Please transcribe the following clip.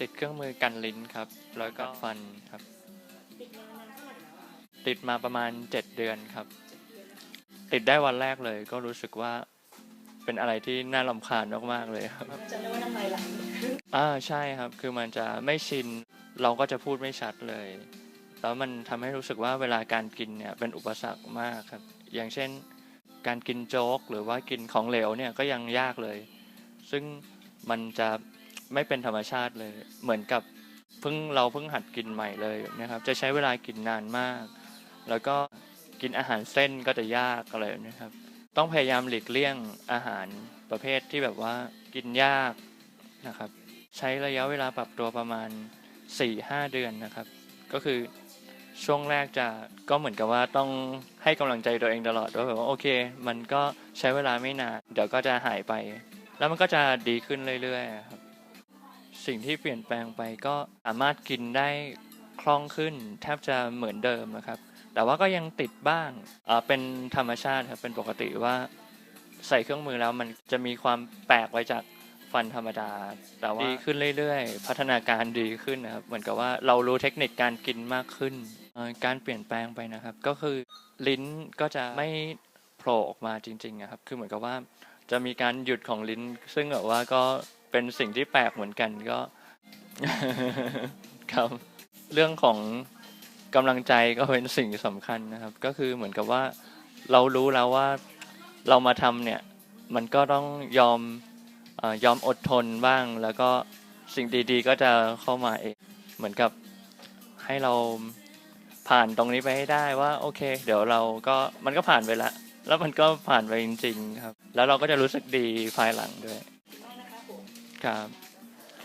ติดเครื่องมือกันลิ้นครับ แล้วก็ฟันครับ ติดมานานเท่าไหร่แล้วอะติดมาประมาณ7เดือนครับ ติดได้วันแรกเลย ก็รู้สึกว่าเป็นอะไรที่น่ารำคาญมากๆเลยครับจำได้ว่าน้ำลายไหลอ่าใช่ครับ คือมันจะไม่ชิน เราก็จะพูดไม่ชัดเลย แล้วมันทำให้รู้สึกว่าเวลาการกินเนี่ยเป็นอุปสรรคมากครับ อย่างเช่น การกินโจ๊กหรือว่ากินของเหลวเนี่ยก็ยังยากเลย ซึ่งมันจะ ไม่เป็นธรรมชาติเลย เหมือนกับเพิ่งเราเพิ่งหัดกินใหม่เลยนะครับ จะใช้เวลากินนานมาก แล้วก็กินอาหารเส้นก็จะยากอะไรนี้ครับ ต้องพยายามหลีกเลี่ยงอาหารประเภทที่แบบว่ากินยากนะครับ ใช้ระยะเวลาปรับตัวประมาณ 4-5 เดือนนะครับ ก็คือช่วงแรกจะก็เหมือนกับว่าต้องให้กำลังใจตัวเองตลอดว่าแบบว่าโอเค มันก็ใช้เวลาไม่นานเดี๋ยวก็จะหายไป แล้วมันก็จะดีขึ้นเรื่อยๆครับ สิ่งที่เปลี่ยนแปลงไปก็สามารถกินได้คล่องขึ้น แทบจะเหมือนเดิมนะครับ แต่ว่าก็ยังติดบ้างอ่าเป็นธรรมชาติครับเป็นปกติว่าใส่เครื่องมือแล้วมันจะมีความแปลกไวจากฟันธรรมดา แต่ว่าดีขึ้นเรื่อยๆ พัฒนาการดีขึ้นนะครับ เหมือนกับว่าเรารู้เทคนิคการกินมากขึ้น การเปลี่ยนแปลงไปนะครับ ก็คือลิ้นก็จะไม่โผล่ออกมาจริงๆนะครับ คือเหมือนกับว่าจะมีการหยุดของลิ้น ซึ่งแบบว่าก็ เป็นสิ่งที่แปลกเหมือนกันก็ครับ เรื่องของกำลังใจก็เป็นสิ่งสำคัญนะครับ ก็คือเหมือนกับว่าเรารู้แล้วว่าเรามาทำเนี่ย มันก็ต้องยอมอยอมอดทนบ้าง แล้วก็สิ่งดีๆ ก็จะเข้ามาเองเหมือนกับให้เราผ่านตรงนี้ไปให้ได้ว่า โอเค เดี๋ยวเราก็มันก็ผ่านไปละ แล้วมันก็ผ่านไปจริง ๆ ครับ แล้วเราก็จะรู้สึกดีภายหลังด้วย Podcast